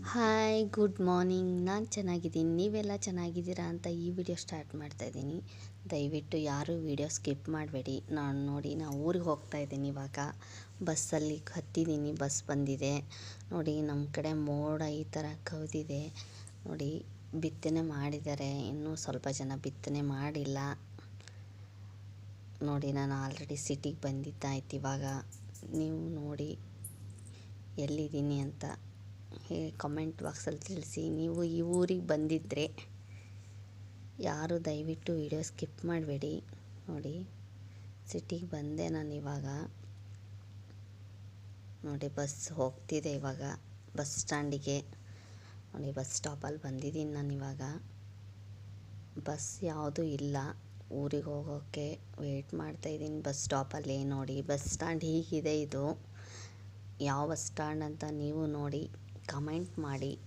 Hi good morning ನಾನು ಚೆನ್ನಾಗಿದ್ದೀನಿ. ನೀವೆಲ್ಲ ಚೆನ್ನಾಗಿದ್ದೀರಾ ಅಂತ ಈ ವಿಡಿಯೋ ಸ್ಟಾರ್ಟ್ ಮಾಡ್ತಾ ಇದ್ದೀನಿ. ದಯವಿಟ್ಟು ಯಾರೂ ವಿಡಿಯೋ ಸ್ಕಿಪ್ ಮಾಡಬೇಡಿ. ನಾನು ನೋಡಿ, ನಾನು ಊರಿಗೆ ಹೋಗ್ತಾ ಇದ್ದೀನಿ ಇವಾಗ. ಬಸ್ಸಲ್ಲಿ ಹತ್ತಿದ್ದೀನಿ ಬಸ್ ಬಂದಿದೆ. ನೋಡಿ ನಮ್ಮ ಕಡೆ ಮೋಡ ಈ ಥರ ಕವಿದಿದೆ. ನೋಡಿ, ಬಿತ್ತನೆ ಮಾಡಿದ್ದಾರೆ. ಇನ್ನೂ ಸ್ವಲ್ಪ ಜನ ಬಿತ್ತನೆ ಮಾಡಿಲ್ಲ. ನೋಡಿ, ನಾನು ಆಲ್ರೆಡಿ ಸಿಟಿಗೆ ಬಂದಿದ್ದಾಯ್ತು ಇವಾಗ. ನೀವು ನೋಡಿ, ಎಲ್ಲಿದ್ದೀನಿ ಅಂತ. ಕಮೆಂಟ್ ಬಾಕ್ಸಲ್ಲಿ ತಿಳಿಸಿ. ನೀವು ಈ ಊರಿಗೆ ಬಂದಿದ್ದರೆ ಯಾರು ದಯವಿಟ್ಟು ವಿಡಿಯೋ ಸ್ಕಿಪ್ ಮಾಡಬೇಡಿ. ನೋಡಿ ಸಿಟಿಗೆ ಬಂದೆ ನಾನು ಇವಾಗ. ನೋಡಿ ಬಸ್ ಹೋಗ್ತಿದೆ ಇವಾಗ ಬಸ್ ಸ್ಟ್ಯಾಂಡಿಗೆ ನೋಡಿ ಬಸ್ ಸ್ಟಾಪಲ್ಲಿ ಬಂದಿದ್ದೀನಿ ನಾನು ಇವಾಗ. ಬಸ್ ಯಾವುದೂ ಇಲ್ಲ. ಊರಿಗೆ ಹೋಗೋಕ್ಕೆ ವೆಯ್ಟ್ ಮಾಡ್ತಾಯಿದ್ದೀನಿ ಬಸ್ ಸ್ಟಾಪಲ್ಲಿ ನೋಡಿ. ಬಸ್ ಸ್ಟ್ಯಾಂಡ್ ಹೀಗಿದೆ ಇದು. ಯಾವ ಬಸ್ ಸ್ಟ್ಯಾಂಡ್ ಅಂತ ನೀವು ನೋಡಿ. ಕಮೆಂಟ್ ಮಾಡಿ.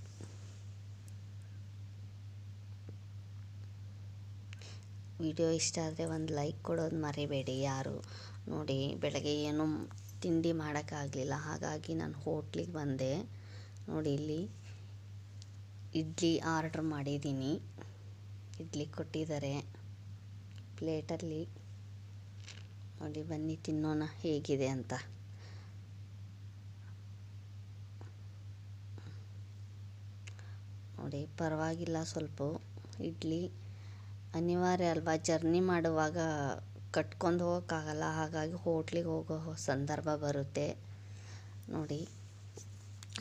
ವಿಡಿಯೋ ಇಷ್ಟ ಆದರೆ ಒಂದು ಲೈಕ್ ಕೊಡೋದು ಮರಿಬೇಡಿ ಯಾರು. ನೋಡಿ, ಬೆಳಗ್ಗೆ ಏನು ತಿಂಡಿ ಮಾಡೋಕ್ಕಾಗಲಿಲ್ಲ, ಹಾಗಾಗಿ ನಾನು ಹೋಟ್ಲಿಗೆ ಬಂದೆ. ನೋಡಿ, ಇಲ್ಲಿ ಇಡ್ಲಿ ಆರ್ಡ್ರ್ ಮಾಡಿದ್ದೀನಿ. ಇಡ್ಲಿ ಕೊಟ್ಟಿದ್ದಾರೆ. ಪ್ಲೇಟಲ್ಲಿ ನೋಡಿ, ಬನ್ನಿ ತಿನ್ನೋಣ ಹೇಗಿದೆ ಅಂತ. ನೋಡಿ, ಪರವಾಗಿಲ್ಲ ಸ್ವಲ್ಪ ಇಡ್ಲಿ. ಅನಿವಾರ್ಯ ಅಲ್ವಾ, ಜರ್ನಿ ಮಾಡುವಾಗ ಕಟ್ಕೊಂಡು ಹೋಗೋಕ್ಕಾಗಲ್ಲ, ಹಾಗಾಗಿ ಹೋಟ್ಲಿಗೆ ಹೋಗೋ ಸಂದರ್ಭ ಬರುತ್ತೆ. ನೋಡಿ,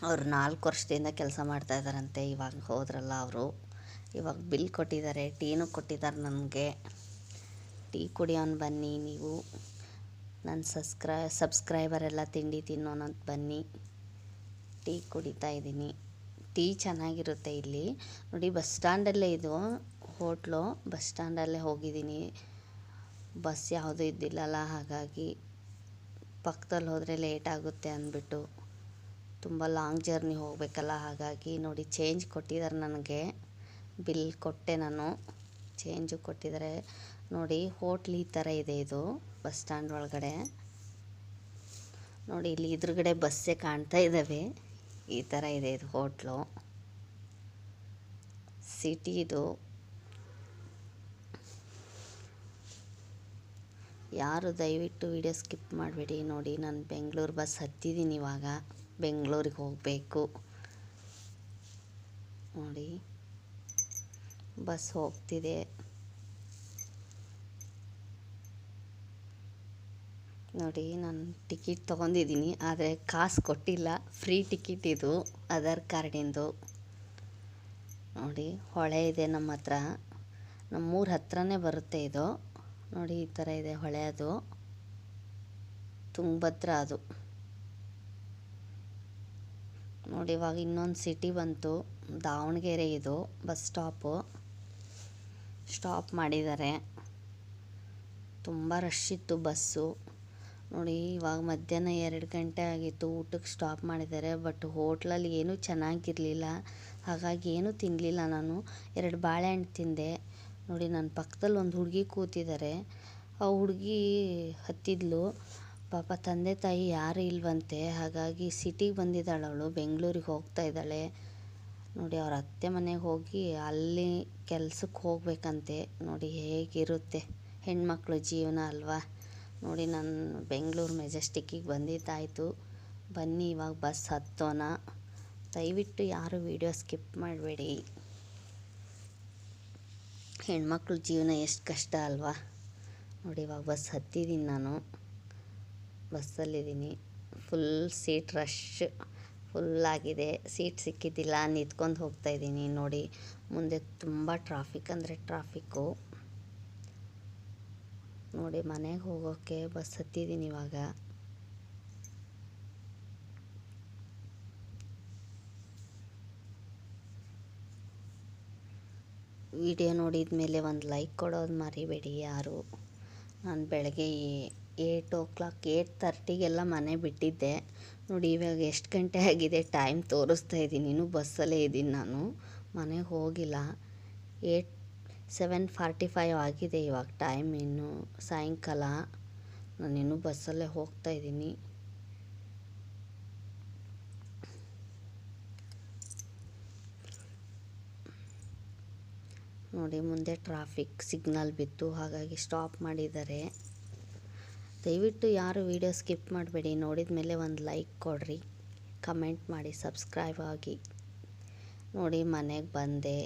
ಅವರು ನಾಲ್ಕು ವರ್ಷದಿಂದ ಕೆಲಸ ಮಾಡ್ತಾ ಇದ್ದಾರಂತೆ, ಇವಾಗ ಹೋದ್ರಲ್ಲ ಅವರು. ಇವಾಗ ಬಿಲ್ ಕೊಟ್ಟಿದ್ದಾರೆ, ಟೀನು ಕೊಟ್ಟಿದ್ದಾರೆ ನನಗೆ ಟೀ ಕುಡಿಯೋನು ಬನ್ನಿ ನೀವು. ನನ್ನ ಸಬ್ಸ್ಕ್ರೈ ಸಬ್ಸ್ಕ್ರೈಬರ್ ಎಲ್ಲ ತಿಂಡಿ ತಿನ್ನೋನಂತ ಬನ್ನಿ. ಟೀ ಕುಡಿತಾ ಇದ್ದೀನಿ. ಟೀ ಚೆನ್ನಾಗಿರುತ್ತೆ ಇಲ್ಲಿ. ನೋಡಿ, ಬಸ್ ಸ್ಟ್ಯಾಂಡಲ್ಲೇ ಇದು. ಹೋಟ್ಲು, ಬಸ್ ಸ್ಟ್ಯಾಂಡಲ್ಲೇ ಹೋಗಿದ್ದೀನಿ. ಬಸ್ ಯಾವುದೂ ಇದ್ದಿಲ್ಲಲ್ಲ, ಹಾಗಾಗಿ ಪಕ್ಕದಲ್ಲಿ ಹೋದರೆ ಲೇಟ್ ಆಗುತ್ತೆ ಅಂದ್ಬಿಟ್ಟು. ತುಂಬ ಲಾಂಗ್ ಜರ್ನಿ ಹೋಗಬೇಕಲ್ಲ, ಹಾಗಾಗಿ ನೋಡಿ, ಚೇಂಜ್ ಕೊಟ್ಟಿದ್ದಾರೆ ನನಗೆ. ಬಿಲ್ ಕೊಟ್ಟೆ ನಾನು. ಚೇಂಜು ಕೊಟ್ಟಿದ್ದಾರೆ. ನೋಡಿ, ಹೋಟ್ಲ್ ಈ ಥರ ಇದೆ ಇದು, ಬಸ್ ಸ್ಟ್ಯಾಂಡ್ ಒಳಗಡೆ. ನೋಡಿ, ಇಲ್ಲಿ ಎದುರುಗಡೆ ಬಸ್ಸೇ ಕಾಣ್ತಾ ಇದ್ದಾವೆ. ಈ ಥರ ಇದೆ ಇದು ಹೋಟ್ಲು. ಸಿಟಿ ಇದು. ಯಾರು ದಯವಿಟ್ಟು ವಿಡಿಯೋ ಸ್ಕಿಪ್ ಮಾಡಬೇಡಿ ನೋಡಿ, ನಾನು ಬೆಂಗಳೂರು ಬಸ್ ಹತ್ತಿದ್ದೀನಿ ಇವಾಗ. ಬೆಂಗಳೂರಿಗೆ ಹೋಗಬೇಕು. ನೋಡಿ ಬಸ್ ಹೋಗ್ತಿದೆ. ನೋಡಿ, ನಾನು ಟಿಕೆಟ್ ತೊಗೊಂಡಿದ್ದೀನಿ, ಆದರೆ ಕಾಸು ಕೊಟ್ಟಿಲ್ಲ. ಫ್ರೀ ಟಿಕೆಟ್ ಇದು ಆಧಾರ್ ಕಾರ್ಡಿಂದು ನೋಡಿ, ಹೊಳೆ ಇದೆ ನಮ್ಮ ಹತ್ರ. ನಮ್ಮೂರ ಹತ್ರನೇ ಬರುತ್ತೆ ಇದು. ನೋಡಿ, ಈ ಥರ ಇದೆ ಹೊಳೆ ಅದು. ತುಂಗಭದ್ರ ಅದು. ನೋಡಿ, ಇವಾಗ ಇನ್ನೊಂದು ಸಿಟಿ ಬಂತು. ದಾವಣಗೆರೆ ಇದು, ಬಸ್ ಸ್ಟಾಪು ಸ್ಟಾಪ್ ಮಾಡಿದ್ದಾರೆ. ತುಂಬ ರಶ್ ಇತ್ತು ಬಸ್ಸು. ನೋಡಿ, ಇವಾಗ ಮಧ್ಯಾಹ್ನ ಎರಡು ಗಂಟೆ ಆಗಿತ್ತು, ಊಟಕ್ಕೆ ಸ್ಟಾಪ್ ಮಾಡಿದ್ದಾರೆ ಬಟ್ ಹೋಟ್ಲಲ್ಲಿ ಏನೂ ಚೆನ್ನಾಗಿರಲಿಲ್ಲ. ಹಾಗಾಗಿ ಏನೂ ತಿನ್ನಲಿಲ್ಲ ನಾನು. ಎರಡು ಬಾಳೆಹಣ್ಣು ತಿಂದೆ. ನೋಡಿ ನನ್ನ ಪಕ್ಕದಲ್ಲಿ ಒಂದು ಹುಡುಗಿ ಕೂತಿದ್ದಾರೆ ಆ ಹುಡುಗಿ ಹತ್ತಿದ್ಲು. ಪಾಪ ತಂದೆ ತಾಯಿ ಯಾರು ಇಲ್ವಂತೆ. ಹಾಗಾಗಿ ಸಿಟಿಗೆ ಬಂದಿದ್ದಾಳೆ ಅವಳು. ಬೆಂಗಳೂರಿಗೆ ಹೋಗ್ತಾ ಇದ್ದಾಳೆ. ನೋಡಿ, ಅವ್ರ ಅತ್ತೆ ಮನೆಗೆ ಹೋಗಿ ಅಲ್ಲಿ ಕೆಲ್ಸಕ್ಕೆ ಹೋಗಬೇಕಂತೆ. ನೋಡಿ, ಹೇಗಿರುತ್ತೆ ಹೆಣ್ಮಕ್ಳ ಜೀವನ ಅಲ್ವಾ? ನೋಡಿ ನಾನು ಬೆಂಗಳೂರು ಮೆಜೆಸ್ಟಿಕ್ಕಿಗೆ ಬಂದಿದ್ದಾಯಿತು. ಬನ್ನಿ, ಇವಾಗ ಬಸ್ ಹತ್ತೋಣ. ದಯವಿಟ್ಟು ಯಾರು ವೀಡಿಯೋ ಸ್ಕಿಪ್ ಮಾಡಬೇಡಿ. ಹೆಣ್ಮಕ್ಳ ಜೀವನ ಎಷ್ಟು ಕಷ್ಟ ಅಲ್ವಾ? ನೋಡಿ, ಇವಾಗ ಬಸ್ ಹತ್ತಿದ್ದೀನಿ ನಾನು. ಬಸ್ಸಲ್ಲಿದ್ದೀನಿ ಫುಲ್ ಸೀಟ್ ರಶ್ ಫುಲ್ಲಾಗಿದೆ ಸೀಟ್ ಸಿಕ್ಕಿದ್ದಿಲ್ಲ, ನಿಂತ್ಕೊಂಡು ಹೋಗ್ತಾಯಿದ್ದೀನಿ ನೋಡಿ, ಮುಂದೆ ತುಂಬ ಟ್ರಾಫಿಕ್ ಅಂದರೆ ಟ್ರಾಫಿಕ್ಕು. ನೋಡಿ ಮನೆಗೆ ಹೋಗೋಕ್ಕೆ ಬಸ್ ಹತ್ತಿದ್ದೀನಿ ಇವಾಗ. ವಿಡಿಯೋ ನೋಡಿದ ಮೇಲೆ ಒಂದು ಲೈಕ್ ಕೊಡೋದು ಮರಿಬೇಡಿ ಯಾರು. ನಾನು ಬೆಳಗ್ಗೆ ಏಯ್ಟ್ ಓ ಕ್ಲಾಕ್ ಏಯ್ಟ್ ತರ್ಟಿಗೆಲ್ಲ ಮನೆ ಬಿಟ್ಟಿದ್ದೆ. ನೋಡಿ ಇವಾಗ ಎಷ್ಟು ಗಂಟೆ ಆಗಿದೆ ಟೈಮ್ ತೋರಿಸ್ತಾ ಇದ್ದೀನಿ ಇನ್ನೂ ಬಸ್ಸಲ್ಲೇ ಇದ್ದೀನಿ ನಾನು. ಮನೆಗೆ ಹೋಗಿಲ್ಲ. ಏಟ್ ಸೆವೆನ್ ಫಾರ್ಟಿ ಫೈವ್ ಆಗಿದೆ ಇವಾಗ ಟೈಮ್ ಇನ್ನು ಸಾಯಂಕಾಲ. ನಾನಿನ್ನೂ ಬಸ್ಸಲ್ಲೇ ಹೋಗ್ತಾ ಇದ್ದೀನಿ. ನೋಡಿ ಮುಂದೆ ಟ್ರಾಫಿಕ್ ಸಿಗ್ನಲ್ ಬಿತ್ತು ಹಾಗಾಗಿ ಸ್ಟಾಪ್ ಮಾಡಿದ್ದಾರೆ. ದಯವಿಟ್ಟು ಯಾರು ವಿಡಿಯೋ ಸ್ಕಿಪ್ ಮಾಡಬೇಡಿ. ನೋಡಿದ ಮೇಲೆ ಒಂದು ಲೈಕ್ ಕೊಡಿರಿ. ಕಮೆಂಟ್ ಮಾಡಿ ಸಬ್ಸ್ಕ್ರೈಬ್ ಆಗಿ. ನೋಡಿ ಮನೆಗೆ ಬಂದೆ.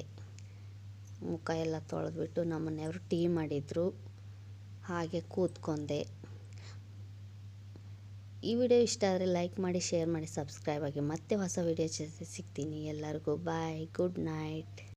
ಮುಖ ಎಲ್ಲ ತೊಳೆದ್ಬಿಟ್ಟು ನಮ್ಮನೆಯವರು ಟೀ ಮಾಡಿದರು. ಹಾಗೆ ಕೂತ್ಕೊಂಡೆ. ಈ ವಿಡಿಯೋ ಇಷ್ಟ ಆದರೆ ಲೈಕ್ ಮಾಡಿ, ಶೇರ್ ಮಾಡಿ, ಸಬ್ಸ್ಕ್ರೈಬ್ ಆಗಿ. ಮತ್ತೆ ಹೊಸ ವಿಡಿಯೋ ಜೊತೆ ಸಿಗ್ತೀನಿ. ಎಲ್ಲರಿಗೂ ಬಾಯ್, ಗುಡ್ ನೈಟ್.